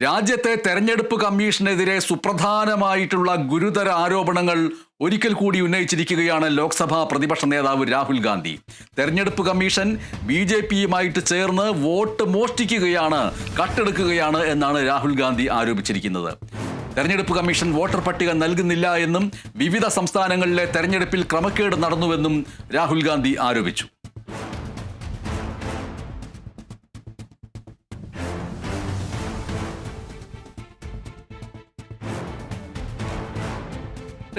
രാജ്യത്തെ തെരഞ്ഞെടുപ്പ് കമ്മീഷനെതിരെ സുപ്രധാനമായിട്ടുള്ള ഗുരുതര ആരോപണങ്ങൾ ഒരിക്കൽ കൂടി ഉന്നയിച്ചിരിക്കുകയാണ് ലോക്സഭാ പ്രതിപക്ഷ നേതാവ് രാഹുൽ ഗാന്ധി. തെരഞ്ഞെടുപ്പ് കമ്മീഷൻ ബി ജെ പിയുമായിട്ട് ചേർന്ന് വോട്ട് മോഷ്ടിക്കുകയാണ് കട്ടെടുക്കുകയാണ് എന്നാണ് രാഹുൽ ഗാന്ധി ആരോപിച്ചിരിക്കുന്നത്. തെരഞ്ഞെടുപ്പ് കമ്മീഷൻ വോട്ടർ പട്ടിക നൽകുന്നില്ല എന്നും വിവിധ സംസ്ഥാനങ്ങളിലെ തെരഞ്ഞെടുപ്പിൽ ക്രമക്കേട് നടന്നുവെന്നും രാഹുൽ ഗാന്ധി ആരോപിച്ചു.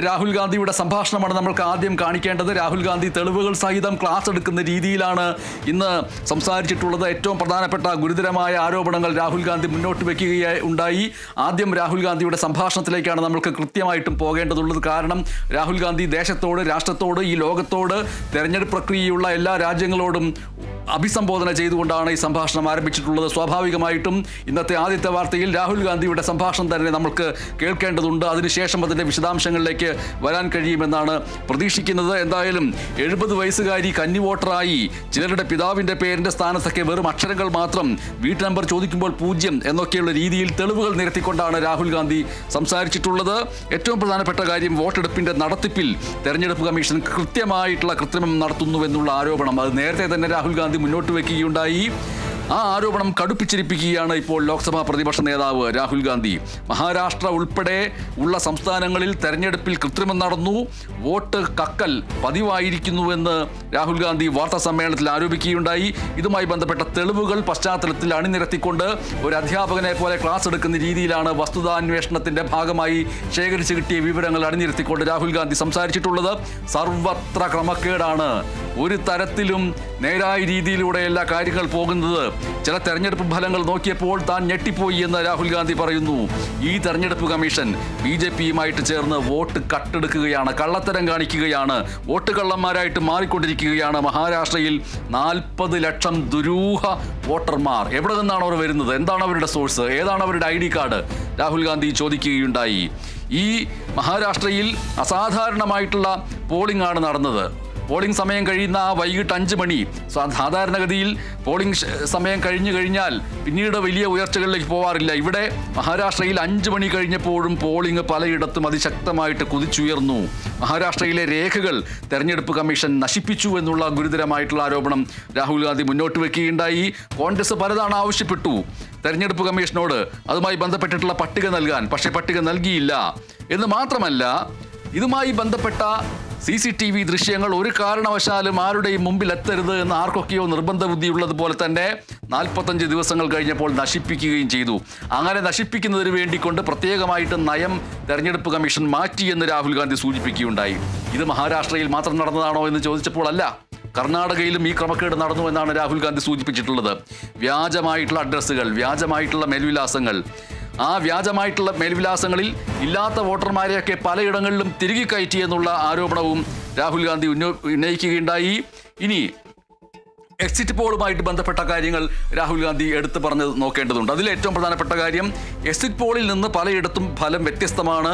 രാഹുൽ ഗാന്ധിയുടെ സംഭാഷണമാണ് നമ്മൾക്ക് ആദ്യം കാണിക്കേണ്ടത്. രാഹുൽ ഗാന്ധി തെളിവുകൾ സഹിതം ക്ലാസ് എടുക്കുന്ന രീതിയിലാണ് ഇന്ന് സംസാരിച്ചിട്ടുള്ളത്. ഏറ്റവും പ്രധാനപ്പെട്ട ഗുരുതരമായ ആരോപണങ്ങൾ രാഹുൽ ഗാന്ധി മുന്നോട്ട് വയ്ക്കുകയായി ഉണ്ടായി. ആദ്യം രാഹുൽ ഗാന്ധിയുടെ സംഭാഷണത്തിലേക്കാണ് നമ്മൾക്ക് കൃത്യമായിട്ടും പോകേണ്ടതുള്ളത്. കാരണം രാഹുൽ ഗാന്ധി ദേശത്തോട് രാഷ്ട്രത്തോട് ഈ ലോകത്തോട് തെരഞ്ഞെടുപ്പ് പ്രക്രിയയുള്ള എല്ലാ രാജ്യങ്ങളോടും അഭിസംബോധന ചെയ്തുകൊണ്ടാണ് ഈ സംഭാഷണം ആരംഭിച്ചിട്ടുള്ളത്. സ്വാഭാവികമായിട്ടും ഇന്നത്തെ ആദ്യത്തെ വാർത്തയിൽ രാഹുൽ ഗാന്ധിയുടെ സംഭാഷണം തന്നെ നമുക്ക് കേൾക്കേണ്ടതുണ്ട്. അതിനുശേഷം അതിന്റെ വിശദാംശങ്ങളിലേക്ക് വരാൻ കഴിയുമെന്നാണ് പ്രതീക്ഷിക്കുന്നത്. എന്തായാലും എഴുപത് വയസ്സുകാരി കന്നി വോട്ടറായി ചിലരുടെ പിതാവിന്റെ പേരിന്റെ സ്ഥാനത്തൊക്കെ വെറും അക്ഷരങ്ങൾ മാത്രം വീട്ട് നമ്പർ ചോദിക്കുമ്പോൾ പൂജ്യം എന്നൊക്കെയുള്ള രീതിയിൽ തെളിവുകൾ നിരത്തിക്കൊണ്ടാണ് രാഹുൽ ഗാന്ധി സംസാരിച്ചിട്ടുള്ളത്. ഏറ്റവും പ്രധാനപ്പെട്ട കാര്യം വോട്ടെടുപ്പിന്റെ നടത്തിപ്പിൽ തെരഞ്ഞെടുപ്പ് കമ്മീഷൻ കൃത്യമായിട്ടുള്ള കൃത്രിമം നടത്തുന്നുവെന്നുള്ള ആരോപണം. അത് നേരത്തെ തന്നെ രാഹുൽ ഗാന്ധി മുന്നോട്ട് വയ്ക്കുകയുണ്ടായി ആ ആരോപണം കടുപ്പിച്ചിരിപ്പിക്കുകയാണ് ഇപ്പോൾ ലോക്സഭാ പ്രതിപക്ഷ നേതാവ് രാഹുൽ ഗാന്ധി. മഹാരാഷ്ട്ര ഉൾപ്പെടെ ഉള്ള സംസ്ഥാനങ്ങളിൽ തെരഞ്ഞെടുപ്പിൽ കൃത്രിമം നടന്നു. വോട്ട് കക്കൽ പതിവായിരിക്കുന്നുവെന്ന് രാഹുൽ ഗാന്ധി വാർത്താ സമ്മേളനത്തിൽ ആരോപിക്കുകയുണ്ടായി. ഇതുമായി ബന്ധപ്പെട്ട തെളിവുകൾ പശ്ചാത്തലത്തിൽ അണിനിരത്തിക്കൊണ്ട് ഒരു അധ്യാപകനെ പോലെ ക്ലാസ് എടുക്കുന്ന രീതിയിലാണ് വസ്തുതാന്വേഷണത്തിന്റെ ഭാഗമായി ശേഖരിച്ചു കിട്ടിയ വിവരങ്ങൾ അണിനിരത്തിക്കൊണ്ട് രാഹുൽ ഗാന്ധി സംസാരിച്ചിട്ടുള്ളത്. സർവത്ര ക്രമക്കേടാണ്. ഒരു തരത്തിലും നേരായ രീതിയിലൂടെയല്ല കാര്യങ്ങൾ പോകുന്നത്. ചില തെരഞ്ഞെടുപ്പ് ഫലങ്ങൾ നോക്കിയപ്പോൾ താൻ ഞെട്ടിപ്പോയി എന്ന് രാഹുൽ ഗാന്ധി പറയുന്നു. ഈ തെരഞ്ഞെടുപ്പ് കമ്മീഷൻ ബി ജെ പിയുമായിട്ട് ചേർന്ന് വോട്ട് കട്ടെടുക്കുകയാണ് കള്ളത്തരം കാണിക്കുകയാണ് വോട്ട് കള്ളന്മാരായിട്ട് മാറിക്കൊണ്ടിരിക്കുകയാണ്. മഹാരാഷ്ട്രയിൽ നാൽപ്പത് ലക്ഷം ദുരൂഹ വോട്ടർമാർ. എവിടെ നിന്നാണ് അവർ വരുന്നത്? എന്താണ് അവരുടെ സോഴ്സ്? ഏതാണ് അവരുടെ I D card? Rahul Gandhi ചോദിക്കുകയുണ്ടായി. ഈ മഹാരാഷ്ട്രയിൽ അസാധാരണമായിട്ടുള്ള പോളിംഗ് ആണ് നടന്നത്. പോളിംഗ് സമയം കഴിയുന്ന വൈകിട്ട് അഞ്ച് മണി. സാധാരണഗതിയിൽ പോളിംഗ് സമയം കഴിഞ്ഞു കഴിഞ്ഞാൽ പിന്നീട് വലിയ ഉയർച്ചകളിലേക്ക് പോവാറില്ല. ഇവിടെ മഹാരാഷ്ട്രയിൽ അഞ്ച് മണി കഴിഞ്ഞപ്പോഴും പോളിംഗ് പലയിടത്തും അതിശക്തമായിട്ട് കുതിച്ചുയർന്നു. മഹാരാഷ്ട്രയിലെ രേഖകൾ തെരഞ്ഞെടുപ്പ് കമ്മീഷൻ നശിപ്പിച്ചു എന്നുള്ള ഗുരുതരമായിട്ടുള്ള ആരോപണം രാഹുൽ ഗാന്ധി മുന്നോട്ട് വെക്കുകയുണ്ടായി. കോൺഗ്രസ് പലതാണ് ആവശ്യപ്പെട്ടു. തെരഞ്ഞെടുപ്പ് കമ്മീഷനോട് അതുമായി ബന്ധപ്പെട്ടിട്ടുള്ള പട്ടിക നൽകാൻ പക്ഷേ പട്ടിക നൽകിയില്ല. എന്ന് മാത്രമല്ല ഇതുമായി ബന്ധപ്പെട്ട സി സി ടി വി ദൃശ്യങ്ങൾ ഒരു കാരണവശാലും ആരുടെയും മുമ്പിൽ എത്തരുത് എന്ന് ആർക്കൊക്കെയോ നിർബന്ധ ബുദ്ധിയുള്ളതുപോലെ തന്നെ നാൽപ്പത്തഞ്ച് ദിവസങ്ങൾ കഴിഞ്ഞപ്പോൾ നശിപ്പിക്കുകയും ചെയ്തു. അങ്ങനെ നശിപ്പിക്കുന്നതിന് വേണ്ടിക്കൊണ്ട് പ്രത്യേകമായിട്ട് നയം തെരഞ്ഞെടുപ്പ് കമ്മീഷൻ മാറ്റി എന്ന് രാഹുൽ ഗാന്ധി സൂചിപ്പിക്കുകയുണ്ടായി. ഇത് മഹാരാഷ്ട്രയിൽ മാത്രം നടന്നതാണോ എന്ന് ചോദിച്ചപ്പോൾ അല്ല കർണാടകയിലും ഈ ക്രമക്കേട് നടന്നു എന്നാണ് രാഹുൽ ഗാന്ധി സൂചിപ്പിച്ചിട്ടുള്ളത്. വ്യാജമായിട്ടുള്ള അഡ്രസ്സുകൾ വ്യാജമായിട്ടുള്ള മേൽവിലാസങ്ങൾ ആ വ്യാജമായിട്ടുള്ള മേൽവിലാസങ്ങളിൽ ഇല്ലാത്ത വോട്ടർമാരെയൊക്കെ പലയിടങ്ങളിലും തിരികെ കയറ്റി എന്നുള്ള ആരോപണവും രാഹുൽ ഗാന്ധി ഉന്നോ ഉന്നയിക്കുകയുണ്ടായി. ഇനി എക്സിറ്റ് പോളുമായിട്ട് ബന്ധപ്പെട്ട കാര്യങ്ങൾ രാഹുൽ ഗാന്ധി എടുത്തു പറഞ്ഞ് നോക്കേണ്ടതുണ്ട്. അതിൽ ഏറ്റവും പ്രധാനപ്പെട്ട കാര്യം എക്സിറ്റ് പോളിൽ നിന്ന് പലയിടത്തും ഫലം വ്യത്യസ്തമാണ്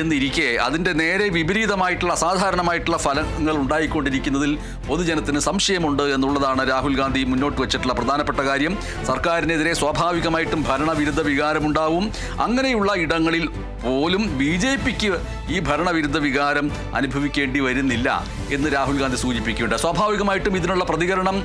എന്നിരിക്കെ. അതിന്റെ നേരെ വിപരീതമായിട്ടുള്ള അസാധാരണമായിട്ടുള്ള ഫലങ്ങൾ ഉണ്ടായിക്കൊണ്ടിരിക്കുന്നതിൽ പൊതുജനത്തിന് സംശയമുണ്ട് എന്നുള്ളതാണ് രാഹുൽ ഗാന്ധി മുന്നോട്ട് വെച്ചിട്ടുള്ള പ്രധാനപ്പെട്ട കാര്യം. സർക്കാരിനെതിരെ സ്വാഭാവികമായിട്ടും ഭരണവിരുദ്ധ വികാരമുണ്ടാവും. അങ്ങനെയുള്ള ഇടങ്ങളിൽ പോലും ബി ജെ പിക്ക് ഈ ഭരണവിരുദ്ധ വികാരം അനുഭവിക്കേണ്ടി വരുന്നില്ല എന്ന് രാഹുൽ ഗാന്ധി സൂചിപ്പിക്കുന്നുണ്ട്. സ്വാഭാവികമായിട്ടും ഇതിനുള്ള പ്രതികരണം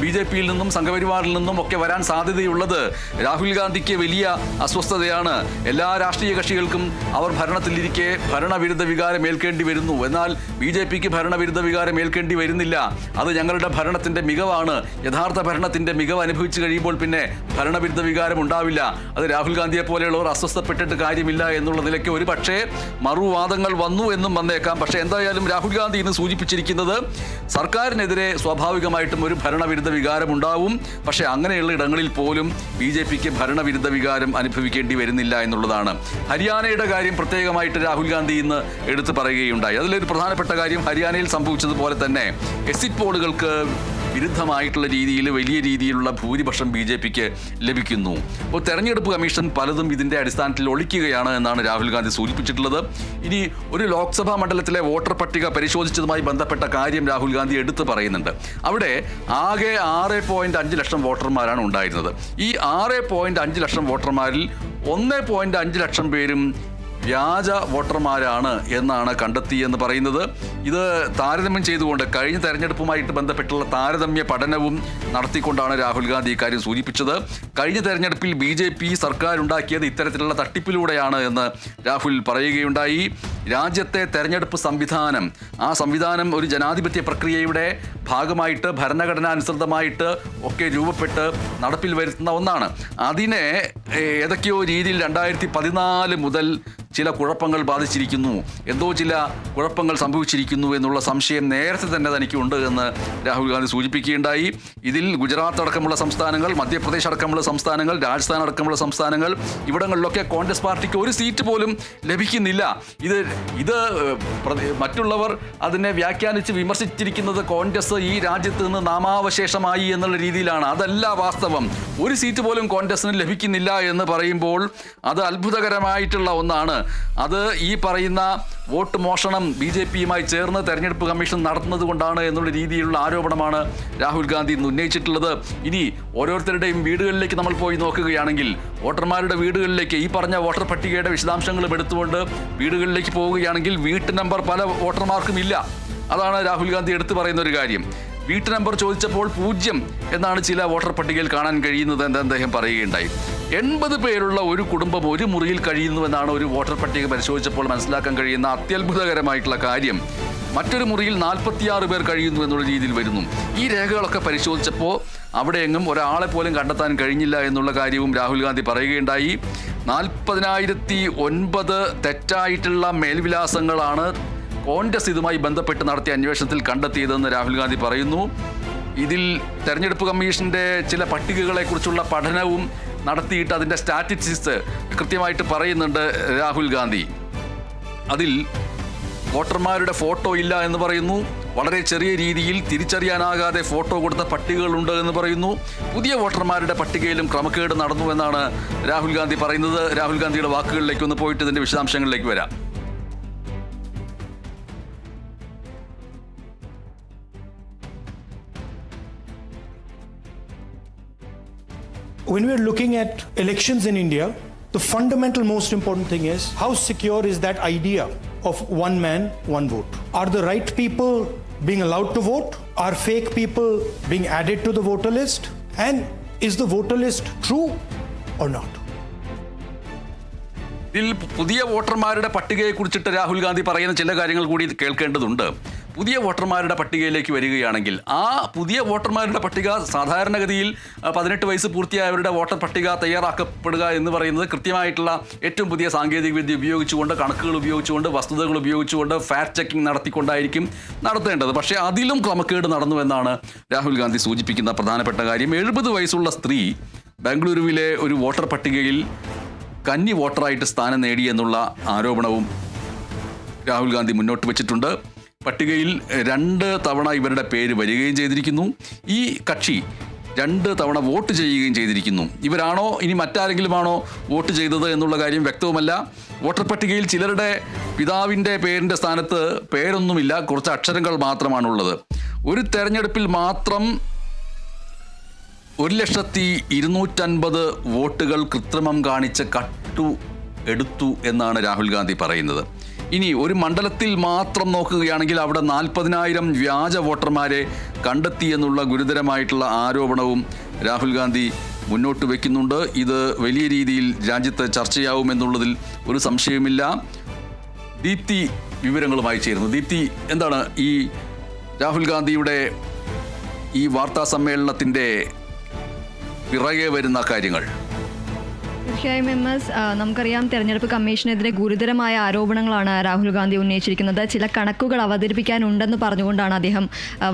ബി ജെ പിയിൽ നിന്നും സംഘപരിവാറിൽ നിന്നും ഒക്കെ വരാൻ സാധ്യതയുള്ളത് രാഹുൽ ഗാന്ധിക്ക് വലിയ അസ്വസ്ഥതയാണ്. എല്ലാ രാഷ്ട്രീയ കക്ഷികൾക്കും അവർ ഭരണത്തിലിരിക്കെ ഭരണവിരുദ്ധ വികാരം ഏൽക്കേണ്ടി വരുന്നു. എന്നാൽ ബി ജെ പിക്ക് ഭരണവിരുദ്ധ വികാരം ഏൽക്കേണ്ടി വരുന്നില്ല. അത് ഞങ്ങളുടെ ഭരണത്തിന്റെ മികവാണ്. യഥാർത്ഥ ഭരണത്തിന്റെ മികവ് അനുഭവിച്ചു കഴിയുമ്പോൾ പിന്നെ ഭരണവിരുദ്ധ വികാരം ഉണ്ടാവില്ല. അത് രാഹുൽ ഗാന്ധിയെ പോലെയുള്ളവർ അസ്വസ്ഥപ്പെട്ടിട്ട് കാര്യമില്ല എന്നുള്ള നിലയ്ക്ക് ഒരു പക്ഷേ മറുവാദങ്ങൾ വന്നു എന്നും വന്നേക്കാം. പക്ഷേ എന്തായാലും രാഹുൽ ഗാന്ധി ഇന്ന് സൂചിപ്പിച്ചിരിക്കുന്നത് സർക്കാരിനെതിരെ സ്വാഭാവികമായിട്ടും ഒരു ഭരണവിരുദ്ധ വികാരം ഉണ്ടാവും. പക്ഷേ അങ്ങനെയുള്ള ഇടങ്ങളിൽ പോലും ബി ജെ പിക്ക് ഭരണവിരുദ്ധ വികാരം അനുഭവിക്കേണ്ടി വരുന്നില്ല എന്നുള്ളതാണ്. ഹരിയാനയുടെ കാര്യം പ്രത്യേകമായിട്ട് രാഹുൽ ഗാന്ധി ഇന്ന് എടുത്തു പറയുകയുണ്ടായി. അതിലൊരു പ്രധാനപ്പെട്ട കാര്യം ഹരിയാനയിൽ സംഭവിച്ചതുപോലെ തന്നെ എക്സിറ്റ് പോളുകൾക്ക് വിരുദ്ധമായിട്ടുള്ള രീതിയിൽ വലിയ രീതിയിലുള്ള ഭൂരിപക്ഷം ബി ജെ പിക്ക് ലഭിക്കുന്നു. അപ്പോൾ തെരഞ്ഞെടുപ്പ് കമ്മീഷൻ പലതും ഇതിന്റെ അടിസ്ഥാനത്തിൽ ഒളിക്കുകയാണ് എന്നാണ് രാഹുൽ ഗാന്ധി സൂചിപ്പിച്ചിട്ടുള്ളത്. ഇനി ഒരു ലോക്സഭാ മണ്ഡലത്തിലെ വോട്ടർ പട്ടിക പരിശോധിച്ചതുമായി ബന്ധപ്പെട്ട കാര്യം രാഹുൽ ഗാന്ധി എടുത്തു പറയുന്നുണ്ട്. അവിടെ ആകെ ആറ് പോയിന്റ് അഞ്ച് ലക്ഷം വോട്ടർമാരാണ് ഉണ്ടായിരുന്നത്. ഈ ആറ് പോയിന്റ് അഞ്ച് ലക്ഷം വോട്ടർമാരിൽ ഒന്ന് പോയിന്റ് അഞ്ച് ലക്ഷം പേരും വ്യാജ വോട്ടർമാരാണ് എന്നാണ് കണ്ടെത്തിയെന്ന് പറയുന്നത്. ഇത് താരതമ്യം ചെയ്തുകൊണ്ട് കഴിഞ്ഞ തെരഞ്ഞെടുപ്പുമായിട്ട് ബന്ധപ്പെട്ടുള്ള താരതമ്യ പഠനവും നടത്തിക്കൊണ്ടാണ് രാഹുൽ ഗാന്ധി ഇക്കാര്യം സൂചിപ്പിച്ചത്. കഴിഞ്ഞ തെരഞ്ഞെടുപ്പിൽ ബി ജെ പി സർക്കാർ ഉണ്ടാക്കിയത് ഇത്തരത്തിലുള്ള തട്ടിപ്പിലൂടെയാണ് എന്ന് രാഹുൽ പറയുകയുണ്ടായി. രാജ്യത്തെ തെരഞ്ഞെടുപ്പ് സംവിധാനം ആ സംവിധാനം ഒരു ജനാധിപത്യ പ്രക്രിയയുടെ ഭാഗമായിട്ട് ഭരണഘടനാനുസൃതമായിട്ട് ഒക്കെ രൂപപ്പെട്ട് നടപ്പിൽ വരുത്തുന്ന ഒന്നാണ്. അതിനെ ഏതൊക്കെയോ രീതിയിൽ രണ്ടായിരത്തി പതിനാല് മുതൽ ചില കുഴപ്പങ്ങൾ ബാധിച്ചിരിക്കുന്നു. എന്തോ ചില കുഴപ്പങ്ങൾ സംഭവിച്ചിരിക്കുന്നു എന്നുള്ള സംശയം നേരത്തെ തന്നെ തനിക്കുണ്ട് എന്ന് രാഹുൽ ഗാന്ധി സൂചിപ്പിക്കുകയുണ്ടായി. ഇതിൽ ഗുജറാത്ത് അടക്കമുള്ള സംസ്ഥാനങ്ങൾ മധ്യപ്രദേശ് അടക്കമുള്ള സംസ്ഥാനങ്ങൾ രാജസ്ഥാൻ അടക്കമുള്ള സംസ്ഥാനങ്ങൾ ഇവിടങ്ങളിലൊക്കെ കോൺഗ്രസ് പാർട്ടിക്ക് ഒരു സീറ്റ് പോലും ലഭിക്കുന്നില്ല. ഇത് ഇത് മറ്റുള്ളവർ അതിനെ വ്യാഖ്യാനിച്ച് വിമർശിച്ചിരിക്കുന്നത് കോൺഗ്രസ് ഈ രാജ്യത്ത് നിന്ന് നാമാവശേഷമായി എന്നുള്ള രീതിയിലാണ്. അതല്ല വാസ്തവം. ഒരു സീറ്റ് പോലും കോൺഗ്രസിന് ലഭിക്കുന്നില്ല എന്ന് പറയുമ്പോൾ അത് അത്ഭുതകരമായിട്ടുള്ള ഒന്നാണ്. അത് ഈ പറയുന്ന വോട്ട് മോഷണം ബി ജെ പിയുമായി ചേർന്ന് തെരഞ്ഞെടുപ്പ് കമ്മീഷൻ നടത്തുന്നത് കൊണ്ടാണ് എന്നുള്ള രീതിയിലുള്ള ആരോപണമാണ് രാഹുൽ ഗാന്ധി ഇന്ന് ഉന്നയിച്ചിട്ടുള്ളത്. ഇനി ഓരോരുത്തരുടെയും വീടുകളിലേക്ക് നമ്മൾ പോയി നോക്കുകയാണെങ്കിൽ വോട്ടർമാരുടെ വീടുകളിലേക്ക് ഈ പറഞ്ഞ വോട്ടർ പട്ടികയുടെ വിശദാംശങ്ങളും എടുത്തുകൊണ്ട് വീടുകളിലേക്ക് പോവുകയാണെങ്കിൽ വീട്ടു നമ്പർ പല വോട്ടർമാർക്കും ഇല്ല. അതാണ് രാഹുൽ ഗാന്ധി എടുത്തു പറയുന്ന ഒരു കാര്യം. വീട്ടു നമ്പർ ചോദിച്ചപ്പോൾ പൂജ്യം എന്നാണ് ചില വോട്ടർ പട്ടികയിൽ കാണാൻ കഴിയുന്നത് എന്ന് അദ്ദേഹം പറയുകയുണ്ടായി. എൺപത് പേരുള്ള ഒരു കുടുംബം ഒരു മുറിയിൽ കഴിയുന്നുവെന്നാണ് ഒരു വോട്ടർ പട്ടിക പരിശോധിച്ചപ്പോൾ മനസ്സിലാക്കാൻ കഴിയുന്ന അത്യത്ഭുതകരമായിട്ടുള്ള കാര്യം. മറ്റൊരു മുറിയിൽ നാൽപ്പത്തിയാറ് പേർ കഴിയുന്നു എന്നുള്ള രീതിയിൽ വരുന്നു. ഈ രേഖകളൊക്കെ പരിശോധിച്ചപ്പോൾ അവിടെയെങ്ങും ഒരാളെ പോലും കണ്ടെത്താൻ കഴിഞ്ഞില്ല എന്നുള്ള കാര്യവും രാഹുൽ ഗാന്ധി പറയുകയുണ്ടായി. നാൽപ്പതിനായിരത്തി ഒൻപത് തെറ്റായിട്ടുള്ള മേൽവിലാസങ്ങളാണ് കോൺഗ്രസ് ഇതുമായി ബന്ധപ്പെട്ട് നടത്തിയ അന്വേഷണത്തിൽ കണ്ടെത്തിയതെന്ന് രാഹുൽ ഗാന്ധി പറയുന്നു. ഇതിൽ തെരഞ്ഞെടുപ്പ് കമ്മീഷന്റെ ചില പട്ടികകളെക്കുറിച്ചുള്ള പഠനവും നടത്തിയിട്ട് അതിന്റെ സ്റ്റാറ്റിസ്റ്റിക്സ് കൃത്യമായിട്ട് പറയുന്നുണ്ട് രാഹുൽ ഗാന്ധി. അതിൽ വോട്ടർമാരുടെ ഫോട്ടോ ഇല്ല എന്ന് പറയുന്നു. വളരെ ചെറിയ രീതിയിൽ തിരിച്ചറിയാനാകാതെ ഫോട്ടോ കൊടുത്ത പട്ടികകളുണ്ട് എന്ന് പറയുന്നു. പുതിയ വോട്ടർമാരുടെ പട്ടികയിലും ക്രമക്കേട് നടന്നു എന്നാണ് രാഹുൽ ഗാന്ധി പറയുന്നത്. രാഹുൽ ഗാന്ധിയുടെ വാക്കുകളിലേക്ക് ഒന്ന് പോയിട്ട് ഇതിന്റെ വിശദാംശങ്ങളിലേക്ക് വരാം. When we are looking at elections in India, the fundamental most important thing is how secure is that idea of one man, one vote? Are the right people being allowed to vote? Are fake people being added to the voter list? And is the voter list true or not? ഇതിൽ പുതിയ വോട്ടർമാരുടെ പട്ടികയെ കുറിച്ചിട്ട് രാഹുൽ ഗാന്ധി പറയുന്ന ചില കാര്യങ്ങൾ കൂടി കേൾക്കേണ്ടതുണ്ട് പുതിയ വോട്ടർമാരുടെ പട്ടികയിലേക്ക് വരികയാണെങ്കിൽ ആ പുതിയ വോട്ടർമാരുടെ പട്ടിക സാധാരണഗതിയിൽ പതിനെട്ട് വയസ്സ് പൂർത്തിയായവരുടെ വോട്ടർ പട്ടിക തയ്യാറാക്കപ്പെടുക എന്ന് പറയുന്നത് കൃത്യമായിട്ടുള്ള ഏറ്റവും പുതിയ സാങ്കേതിക വിദ്യ ഉപയോഗിച്ചുകൊണ്ട് കണക്കുകൾ ഉപയോഗിച്ചുകൊണ്ട് വസ്തുതകൾ ഉപയോഗിച്ചുകൊണ്ട് ഫാക്ട് ചെക്കിംഗ് നടത്തിക്കൊണ്ടായിരിക്കും നടത്തേണ്ടത്. പക്ഷേ അതിലും ക്രമക്കേട് നടന്നു എന്നാണ് രാഹുൽ ഗാന്ധി സൂചിപ്പിക്കുന്ന പ്രധാനപ്പെട്ട കാര്യം. എഴുപത് വയസ്സുള്ള സ്ത്രീ ബംഗളൂരുവിലെ ഒരു വോട്ടർ പട്ടികയിൽ കന്നി വോട്ടറായിട്ട് സ്ഥാനം നേടി എന്നുള്ള ആരോപണവും രാഹുൽ ഗാന്ധി മുന്നോട്ട് വെച്ചിട്ടുണ്ട്. പട്ടികയിൽ രണ്ട് തവണ ഇവരുടെ പേര് വരികയും ചെയ്തിരിക്കുന്നു. ഈ കക്ഷി രണ്ട് തവണ വോട്ട് ചെയ്യുകയും ചെയ്തിരിക്കുന്നു. ഇവരാണോ? ഇനി മറ്റാരെങ്കിലുമാണോ വോട്ട് ചെയ്തത് എന്നുള്ള കാര്യം വ്യക്തവുമല്ല. വോട്ടർ പട്ടികയിൽ ചിലരുടെ പിതാവിന്റെ പേരിന്റെ സ്ഥാനത്ത് പേരൊന്നുമില്ല. കുറച്ച് അക്ഷരങ്ങൾ മാത്രമാണുള്ളത്. ഒരു തെരഞ്ഞെടുപ്പിൽ മാത്രം ഒരു ലക്ഷത്തി ഇരുന്നൂറ്റൻപത് വോട്ടുകൾ കൃത്രിമം കാണിച്ച് കട്ടു എടുത്തു എന്നാണ് രാഹുൽ ഗാന്ധി പറയുന്നത്. ഇനി ഒരു മണ്ഡലത്തിൽ മാത്രം നോക്കുകയാണെങ്കിൽ അവിടെ നാൽപ്പതിനായിരം വ്യാജ വോട്ടർമാരെ കണ്ടെത്തിയെന്നുള്ള ഗുരുതരമായിട്ടുള്ള ആരോപണവും രാഹുൽ ഗാന്ധി മുന്നോട്ട് വയ്ക്കുന്നുണ്ട് ഇത് വലിയ രീതിയിൽ രാജ്യത്ത് ചർച്ചയാവുമെന്നുള്ളതിൽ ഒരു സംശയവുമില്ല. ദീപ്തി വിവരങ്ങളുമായി ചേരുന്നു. ദീപ്തി എന്താണ് ഈ രാഹുൽ ഗാന്ധിയുടെ ഈ വാർത്താ സമ്മേളനത്തിന്റെ പിറകെ വരുന്ന കാര്യങ്ങൾ? തീർച്ചയായും എം എസ് നമുക്കറിയാം തെരഞ്ഞെടുപ്പ് കമ്മീഷനെതിരെ ഗുരുതരമായ ആരോപണങ്ങളാണ് രാഹുൽ ഗാന്ധി ഉന്നയിച്ചിരിക്കുന്നത്. ചില കണക്കുകൾ അവതരിപ്പിക്കാനുണ്ടെന്ന് പറഞ്ഞുകൊണ്ടാണ് അദ്ദേഹം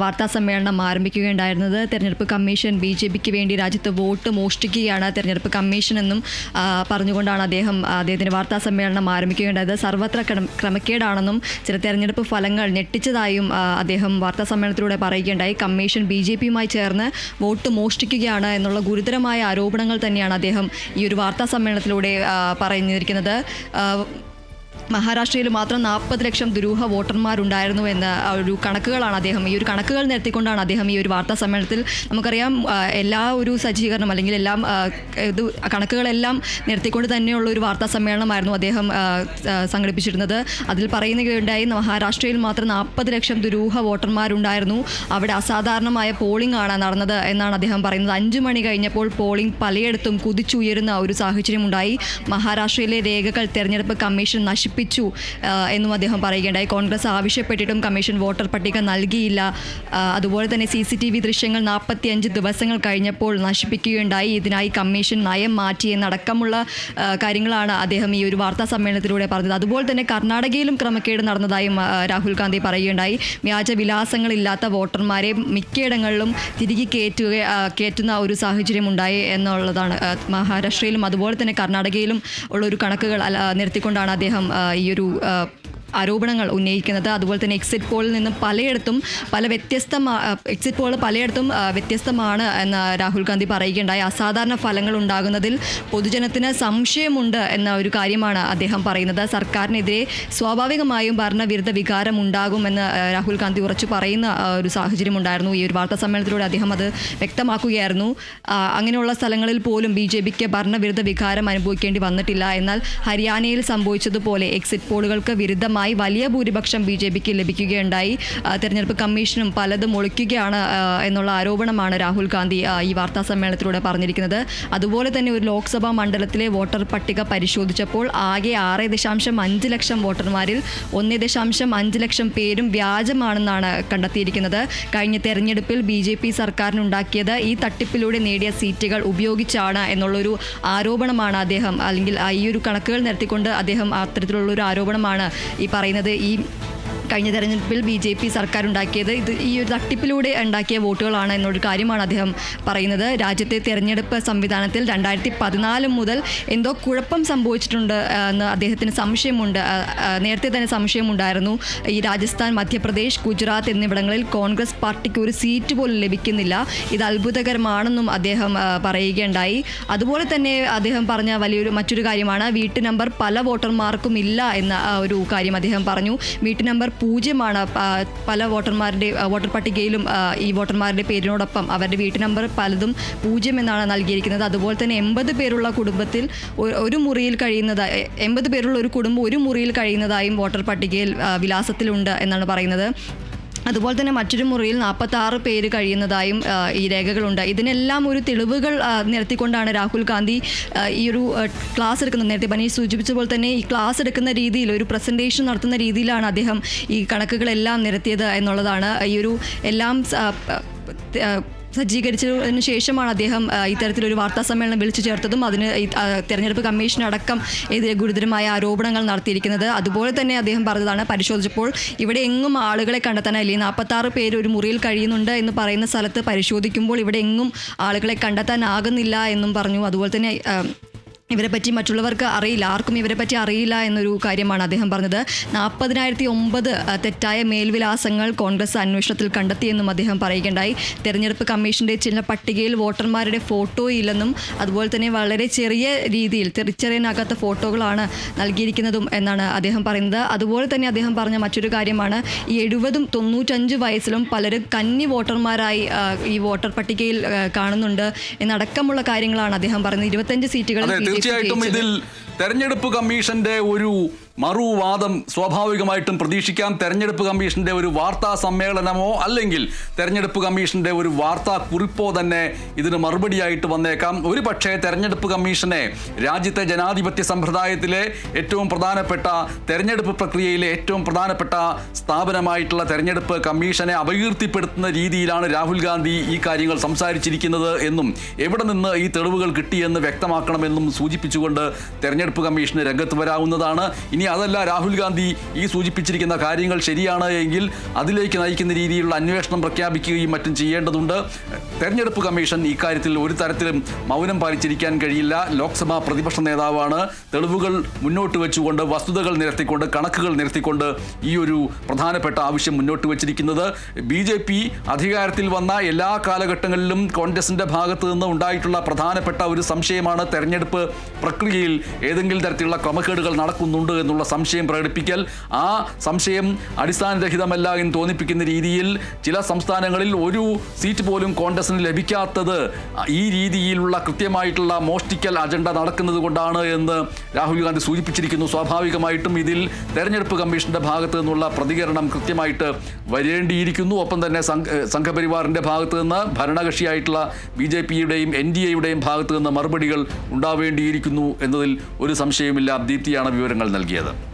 വാർത്താ സമ്മേളനം ആരംഭിക്കുകയുണ്ടായിരുന്നത്. തെരഞ്ഞെടുപ്പ് കമ്മീഷൻ ബി ജെ പിക്ക് വേണ്ടി രാജ്യത്ത് വോട്ട് മോഷ്ടിക്കുകയാണ് തെരഞ്ഞെടുപ്പ് കമ്മീഷൻ എന്നും പറഞ്ഞുകൊണ്ടാണ് അദ്ദേഹം അദ്ദേഹത്തിന്റെ വാർത്താ സമ്മേളനം ആരംഭിക്കുകയുണ്ടായത് സർവത്ര ക്രമക്കേടാണെന്നും ചില തെരഞ്ഞെടുപ്പ് ഫലങ്ങൾ ഞെട്ടിച്ചതായും അദ്ദേഹം വാർത്താ സമ്മേളനത്തിലൂടെ പറയുകയുണ്ടായി. കമ്മീഷൻ ബി ജെ പിയുമായി ചേർന്ന് വോട്ട് മോഷ്ടിക്കുകയാണ് എന്നുള്ള ഗുരുതരമായ ആരോപണങ്ങൾ തന്നെയാണ് അദ്ദേഹം ഈ ഒരു വാർത്താ സമ്മേളനത്തിലൂടെ പറഞ്ഞിരിക്കുന്നത്. മഹാരാഷ്ട്രയിൽ മാത്രം നാൽപ്പത് ലക്ഷം ദുരൂഹ വോട്ടർമാരുണ്ടായിരുന്നു എന്ന ഒരു കണക്കുകളാണ് അദ്ദേഹം ഈ ഒരു കണക്കുകൾ നിരത്തിക്കൊണ്ടാണ് അദ്ദേഹം ഈ ഒരു വാർത്താ സമ്മേളനത്തിൽ നമുക്കറിയാം എല്ലാ ഒരു സജ്ജീകരണം അല്ലെങ്കിൽ എല്ലാം ഇത് കണക്കുകളെല്ലാം നിരത്തിക്കൊണ്ട് തന്നെയുള്ള ഒരു വാർത്താ സമ്മേളനമായിരുന്നു അദ്ദേഹം സംഘടിപ്പിച്ചിരുന്നത്. അതിൽ പറയുകയുണ്ടായി മഹാരാഷ്ട്രയിൽ മാത്രം നാൽപ്പത് ലക്ഷം ദുരൂഹ വോട്ടർമാരുണ്ടായിരുന്നു. അവിടെ അസാധാരണമായ പോളിംഗ് ആണ് നടന്നത് എന്നാണ് അദ്ദേഹം പറയുന്നത്. അഞ്ച് മണി കഴിഞ്ഞപ്പോൾ പോളിംഗ് പലയിടത്തും കുതിച്ചുയരുന്ന ഒരു സാഹചര്യമുണ്ടായി. മഹാരാഷ്ട്രയിലെ രേഖകൾ തെരഞ്ഞെടുപ്പ് കമ്മീഷൻ നശിപ്പിച്ചു. ആ, എന്നും അദ്ദേഹം പറയുകയുണ്ടായി. കോൺഗ്രസ് ആവശ്യപ്പെട്ടിട്ടും കമ്മീഷൻ വോട്ടർ പട്ടിക നൽകിയില്ല. അതുപോലെ തന്നെ സി സി ടി വി ദൃശ്യങ്ങൾ നാൽപ്പത്തിയഞ്ച് ദിവസങ്ങൾ കഴിഞ്ഞപ്പോൾ നശിപ്പിക്കുകയുണ്ടായി. ഇതിനായി കമ്മീഷൻ നയം മാറ്റി എന്നടക്കമുള്ള കാര്യങ്ങളാണ് അദ്ദേഹം ഈ ഒരു വാർത്താ സമ്മേളനത്തിലൂടെ പറഞ്ഞത്. അതുപോലെ തന്നെ കർണാടകയിലും ക്രമക്കേട് നടന്നതായും രാഹുൽ ഗാന്ധി പറയുകയുണ്ടായി. വ്യാജ വിലാസങ്ങളില്ലാത്ത വോട്ടർമാരെ മിക്കയിടങ്ങളിലും തിരികെ കയറ്റുക കയറ്റുന്ന ഒരു സാഹചര്യം ഉണ്ടായി എന്നുള്ളതാണ് മഹാരാഷ്ട്രയിലും അതുപോലെ തന്നെ കർണാടകയിലും ഉള്ള ഒരു കണക്കുകൾ നിർത്തിക്കൊണ്ടാണ് അദ്ദേഹം ഈ ഒരു ആരോപണങ്ങൾ ഉന്നയിക്കുന്നത്. അതുപോലെ തന്നെ എക്സിറ്റ് പോളിൽ നിന്നും പലയിടത്തും പല വ്യത്യസ്ത എക്സിറ്റ് പോൾ പലയിടത്തും വ്യത്യസ്തമാണ് എന്ന് രാഹുൽ ഗാന്ധി പറയുകയുണ്ടായി. അസാധാരണ ഫലങ്ങൾ ഉണ്ടാകുന്നതിൽ പൊതുജനത്തിന് സംശയമുണ്ട് എന്ന ഒരു കാര്യമാണ് അദ്ദേഹം പറയുന്നത്. സർക്കാരിനെതിരെ സ്വാഭാവികമായും ഭരണവിരുദ്ധ വികാരം ഉണ്ടാകുമെന്ന് രാഹുൽ ഗാന്ധി ഉറച്ചു പറയുന്ന ഒരു സാഹചര്യം ഉണ്ടായിരുന്നു. ഈ ഒരു വാർത്താ സമ്മേളനത്തിലൂടെ അദ്ദേഹം അത് വ്യക്തമാക്കുകയായിരുന്നു. അങ്ങനെയുള്ള സ്ഥലങ്ങളിൽ പോലും ബി ജെ പിക്ക് ഭരണവിരുദ്ധ വികാരം അനുഭവിക്കേണ്ടി വന്നിട്ടില്ല. എന്നാൽ ഹരിയാനയിൽ സംഭവിച്ചതുപോലെ എക്സിറ്റ് പോളുകൾക്ക് വിരുദ്ധമായി വലിയ ഭൂരിപക്ഷം ബി ജെ പിക്ക് ലഭിക്കുകയുണ്ടായി. തെരഞ്ഞെടുപ്പ് കമ്മീഷനും പലതും ഒളിക്കുകയാണ് എന്നുള്ള ആരോപണമാണ് രാഹുൽ ഗാന്ധി ഈ വാർത്താ സമ്മേളനത്തിലൂടെ പറഞ്ഞിരിക്കുന്നത്. അതുപോലെ തന്നെ ഒരു ലോക്സഭാ മണ്ഡലത്തിലെ വോട്ടർ പട്ടിക പരിശോധിച്ചപ്പോൾ ആകെ ആറ് ദശാംശം അഞ്ച് ലക്ഷം വോട്ടർമാരിൽ ഒന്ന് ദശാംശം അഞ്ച് ലക്ഷം പേരും വ്യാജമാണെന്നാണ് കണ്ടെത്തിയിരിക്കുന്നത്. കഴിഞ്ഞ തെരഞ്ഞെടുപ്പിൽ ബി ജെ പി സർക്കാരിനുണ്ടാക്കിയത് ഈ തട്ടിപ്പിലൂടെ നേടിയ സീറ്റുകൾ ഉപയോഗിച്ചാണ് എന്നുള്ളൊരു ആരോപണമാണ് അദ്ദേഹം അല്ലെങ്കിൽ ഈ ഒരു കണക്കുകൾ നിരത്തിക്കൊണ്ട് അദ്ദേഹം അത്തരത്തിലുള്ള ഒരു ആരോപണമാണ് ഈ പറയുന്നത് ഈ കഴിഞ്ഞ തെരഞ്ഞെടുപ്പിൽ ബി ജെ പി സർക്കാർ ഉണ്ടാക്കിയത് ഇത് ഈ ഒരു തട്ടിപ്പിലൂടെ ഉണ്ടാക്കിയ വോട്ടുകളാണ് എന്നൊരു കാര്യമാണ് അദ്ദേഹം പറയുന്നത്. രാജ്യത്തെ തെരഞ്ഞെടുപ്പ് സംവിധാനത്തിൽ രണ്ടായിരത്തി പതിനാല് മുതൽ എന്തോ കുഴപ്പം സംഭവിച്ചിട്ടുണ്ട് എന്ന് അദ്ദേഹത്തിന് സംശയമുണ്ട് നേരത്തെ തന്നെ സംശയമുണ്ടായിരുന്നു. ഈ രാജസ്ഥാൻ മധ്യപ്രദേശ് ഗുജറാത്ത് എന്നിവിടങ്ങളിൽ കോൺഗ്രസ് പാർട്ടിക്ക് ഒരു സീറ്റ് പോലും ലഭിക്കുന്നില്ല. ഇത് അത്ഭുതകരമാണെന്നും അദ്ദേഹം പറയുകയുണ്ടായി. അതുപോലെ തന്നെ അദ്ദേഹം പറഞ്ഞ വലിയൊരു മറ്റൊരു കാര്യമാണ് വീട്ടു നമ്പർ പല വോട്ടർമാർക്കും ഇല്ല എന്ന ഒരു കാര്യം അദ്ദേഹം പറഞ്ഞു. വീട്ടു നമ്പർ പൂജ്യമാണ്. പല വോട്ടർമാരുടെ വോട്ടർ പട്ടികയിലും ഈ വോട്ടർമാരുടെ പേരിനോടൊപ്പം അവരുടെ വീട്ടു നമ്പർ പലതും പൂജ്യം എന്നാണ് നൽകിയിരിക്കുന്നത്. അതുപോലെ തന്നെ എൺപത് പേരുള്ള കുടുംബത്തിൽ ഒരു മുറിയിൽ കഴിയുന്നതായി എൺപത് പേരുള്ള ഒരു കുടുംബം ഒരു മുറിയിൽ കഴിയുന്നതായും വോട്ടർ പട്ടികയിൽ വിലാസത്തിലുണ്ട് എന്നാണ് പറയുന്നത്. അതുപോലെ തന്നെ മറ്റൊരു മുറിയിൽ നാൽപ്പത്തി ആറ് പേര് കഴിയുന്നതായും ഈ രേഖകളുണ്ട്. ഇതിനെല്ലാം ഒരു തെളിവുകൾ നിരത്തിക്കൊണ്ടാണ് രാഹുൽ ഗാന്ധി ഈ ഒരു ക്ലാസ് എടുക്കുന്നത്. നേരത്തെ ബനീഷ് സൂചിപ്പിച്ച പോലെ തന്നെ ഈ ക്ലാസ് എടുക്കുന്ന രീതിയിൽ ഒരു പ്രസന്റേഷൻ നടത്തുന്ന രീതിയിലാണ് അദ്ദേഹം ഈ കണക്കുകളെല്ലാം നിരത്തിയത് എന്നുള്ളതാണ്. ഈ ഒരു എല്ലാം സജ്ജീകരിച്ചതിന് ശേഷമാണ് അദ്ദേഹം ഇത്തരത്തിലൊരു വാർത്താ സമ്മേളനം വിളിച്ചു ചേർത്തതും അതിന് തെരഞ്ഞെടുപ്പ് കമ്മീഷൻ കമ്മീഷനടക്കം എതിരെ ഗുരുതരമായ ആരോപണങ്ങൾ നടത്തിയിരിക്കുന്നത്. അതുപോലെ തന്നെ അദ്ദേഹം പറഞ്ഞതാണ് പരിശോധിച്ചപ്പോൾ ഇവിടെ എങ്ങും ആളുകളെ കണ്ടെത്താൻ അല്ലെങ്കിൽ നാൽപ്പത്താറ് പേര് ഒരു മുറിയിൽ കഴിയുന്നുണ്ട് എന്ന് പറയുന്ന സ്ഥലത്ത് പരിശോധിക്കുമ്പോൾ ഇവിടെ എങ്ങും ആളുകളെ കണ്ടെത്താനാകുന്നില്ല എന്നും പറഞ്ഞു. അതുപോലെ തന്നെ ഇവരെ പറ്റി മറ്റുള്ളവർക്ക് അറിയില്ല. ആർക്കും ഇവരെ പറ്റി അറിയില്ല എന്നൊരു കാര്യമാണ് അദ്ദേഹം പറഞ്ഞത്. നാൽപ്പതിനായിരത്തി ഒമ്പത് തെറ്റായ മേൽവിലാസങ്ങൾ കോൺഗ്രസ് അന്വേഷണത്തിൽ കണ്ടെത്തിയെന്നും അദ്ദേഹം പറയുകയുണ്ടായി. തെരഞ്ഞെടുപ്പ് കമ്മീഷന്റെ ചില പട്ടികയിൽ വോട്ടർമാരുടെ ഫോട്ടോ ഇല്ലെന്നും അതുപോലെ തന്നെ വളരെ ചെറിയ രീതിയിൽ തിരിച്ചറിയാനാകാത്ത ഫോട്ടോകളാണ് നൽകിയിരിക്കുന്നതും എന്നാണ് അദ്ദേഹം പറയുന്നത്. അതുപോലെ തന്നെ അദ്ദേഹം പറഞ്ഞ മറ്റൊരു കാര്യമാണ് ഈ എഴുപതും തൊണ്ണൂറ്റഞ്ച് വയസ്സിലും പലരും കന്നി വോട്ടർമാരായി ഈ വോട്ടർ പട്ടികയിൽ കാണുന്നുണ്ട് എന്നടക്കമുള്ള കാര്യങ്ങളാണ് അദ്ദേഹം പറയുന്നത്. ഇരുപത്തഞ്ച് BJP തീർച്ചയായിട്ടും. ഇതിൽ തെരഞ്ഞെടുപ്പ് കമ്മീഷന്റെ ഒരു മറുവാദം സ്വാഭാവികമായിട്ടും പ്രതീക്ഷിക്കാം. തെരഞ്ഞെടുപ്പ് കമ്മീഷന്റെ ഒരു വാർത്താ സമ്മേളനമോ അല്ലെങ്കിൽ തെരഞ്ഞെടുപ്പ് കമ്മീഷന്റെ ഒരു വാർത്താ കുറിപ്പോ തന്നെ ഇതിന് മറുപടിയായിട്ട് വന്നേക്കാം. ഒരു പക്ഷേ തെരഞ്ഞെടുപ്പ് കമ്മീഷനെ രാജ്യത്തെ ജനാധിപത്യ സമ്പ്രദായത്തിലെ ഏറ്റവും പ്രധാനപ്പെട്ട തെരഞ്ഞെടുപ്പ് പ്രക്രിയയിലെ ഏറ്റവും പ്രധാനപ്പെട്ട സ്ഥാപനമായിട്ടുള്ള തെരഞ്ഞെടുപ്പ് കമ്മീഷനെ അപകീർത്തിപ്പെടുത്തുന്ന രീതിയിലാണ് രാഹുൽ ഗാന്ധി ഈ കാര്യങ്ങൾ സംസാരിച്ചിരിക്കുന്നത് എന്നും എവിടെ നിന്ന് ഈ തെളിവുകൾ കിട്ടിയെന്ന് വ്യക്തമാക്കണമെന്നും സൂചിപ്പിച്ചുകൊണ്ട് തെരഞ്ഞെടുപ്പ് കമ്മീഷന് രംഗത്ത് വരാവുന്നതാണ്. ഇനി അതല്ല രാഹുൽ ഗാന്ധി ഈ സൂചിപ്പിച്ചിരിക്കുന്ന കാര്യങ്ങൾ ശരിയാണ് എങ്കിൽ അതിലേക്ക് നയിക്കുന്ന രീതിയിലുള്ള അന്വേഷണം പ്രഖ്യാപിക്കുകയും മറ്റും ചെയ്യേണ്ടതുണ്ട്. തെരഞ്ഞെടുപ്പ് കമ്മീഷൻ ഇക്കാര്യത്തിൽ ഒരു തരത്തിലും മൗനം പാലിച്ചിരിക്കാൻ കഴിയില്ല. ലോക്സഭാ പ്രതിപക്ഷ നേതാവാണ്. തെളിവുകൾ മുന്നോട്ട് വെച്ചുകൊണ്ട് വസ്തുതകൾ നിരത്തിക്കൊണ്ട് കണക്കുകൾ നിരത്തിക്കൊണ്ട് ഈ ഒരു പ്രധാനപ്പെട്ട ആവശ്യം മുന്നോട്ട് വെച്ചിരിക്കുന്നത്. ബി ജെ പി അധികാരത്തിൽ വന്ന എല്ലാ കാലഘട്ടങ്ങളിലും കോൺഗ്രസിന്റെ ഭാഗത്ത് നിന്ന് ഉണ്ടായിട്ടുള്ള പ്രധാനപ്പെട്ട ഒരു സംശയമാണ് തെരഞ്ഞെടുപ്പ് പ്രക്രിയയിൽ ഏതെങ്കിലും തരത്തിലുള്ള ക്രമക്കേടുകൾ നടക്കുന്നുണ്ട് എന്നുള്ള സംശയം പ്രകടിപ്പിക്കൽ ആ സംശയം അടിസ്ഥാനരഹിതമല്ല എന്ന് തോന്നിപ്പിക്കുന്ന രീതിയിൽ ചില സംസ്ഥാനങ്ങളിൽ ഒരു സീറ്റ് പോലും കോൺഗ്രസിന് ലഭിക്കാത്തത് ഈ രീതിയിലുള്ള കൃത്യമായിട്ടുള്ള മോഷ്ടിക്കൽ അജണ്ട നടക്കുന്നത് കൊണ്ടാണ് എന്ന് രാഹുൽ ഗാന്ധി സൂചിപ്പിച്ചിരിക്കുന്നു. സ്വാഭാവികമായിട്ടും ഇതിൽ തെരഞ്ഞെടുപ്പ് കമ്മീഷന്റെ ഭാഗത്തു നിന്നുള്ള പ്രതികരണം കൃത്യമായിട്ട് വരേണ്ടിയിരിക്കുന്നു. ഒപ്പം തന്നെ സംഘപരിവാറിന്റെ ഭാഗത്ത് നിന്ന് ഭരണകക്ഷിയായിട്ടുള്ള ബി ജെ പിയുടെയും എൻ ഡി എയുടെയും ഭാഗത്ത് നിന്ന് മറുപടികൾ ഉണ്ടാവേണ്ടിയിരിക്കുന്നു എന്നതിൽ ഒരു സംശയമില്ല ദീപ്തിയാണ് വിവരങ്ങൾ നൽകിയത്. them.